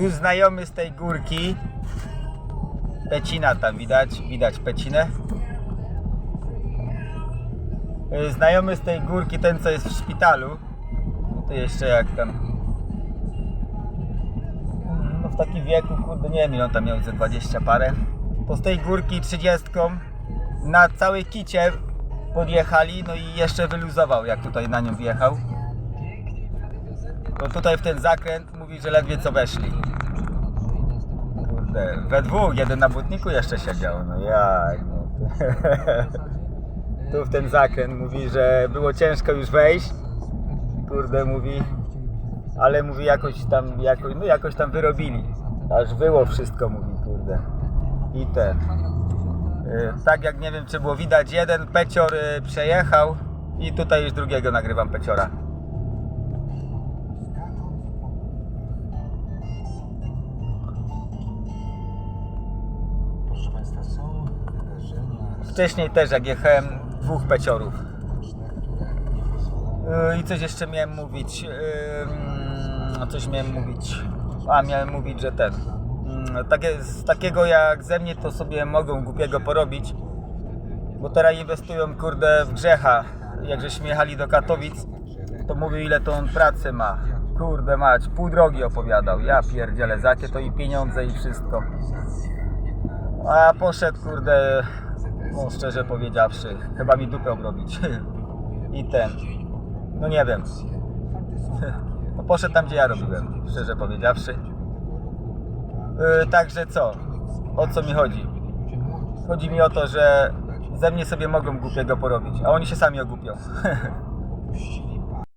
Tu znajomy z tej górki. Pecina tam widać, widać pecinę. Znajomy z tej górki, ten co jest w szpitalu. No to jeszcze jak tam. No w takim wieku, kurde, nie wiem on tam miał, ze 20 parę. To z tej górki 30 na całej kicie podjechali, no i jeszcze wyluzował jak tutaj na nią wjechał. To tutaj w ten zakręt mówi, że ledwie co weszli. Kurde, we dwóch, jeden na butniku jeszcze siedział, no jak no. Tu w ten zakręt mówi, że było ciężko już wejść. Kurde, mówi, ale mówi jakoś tam, jakoś, no jakoś tam wyrobili. Aż było wszystko, mówi, kurde. I ten. Y, Tak jak nie wiem, czy było widać, jeden pecior y, przejechał i tutaj już drugiego nagrywam peciora. Wcześniej też jak jechałem dwóch peciorów. Yy, I coś jeszcze miałem mówić. Mm, coś miałem mówić. A miałem mówić, że ten. mm, Takie, z takiego jak ze mnie to sobie mogą głupiego porobić. Bo teraz inwestują kurde w grzecha. Jak żeśmy jechali do Katowic, to mówił ile to on pracy ma. Kurde mać, pół drogi opowiadał. Ja pierdzielę, za to i pieniądze i wszystko. A poszedł kurde, no szczerze powiedziawszy, chyba mi dupę obrobić. I ten. No nie wiem. No poszedł tam, gdzie ja robiłem, szczerze powiedziawszy. Yy, także co? O co mi chodzi? Chodzi mi o to, że ze mnie sobie mogą głupiego porobić, a oni się sami ogłupią.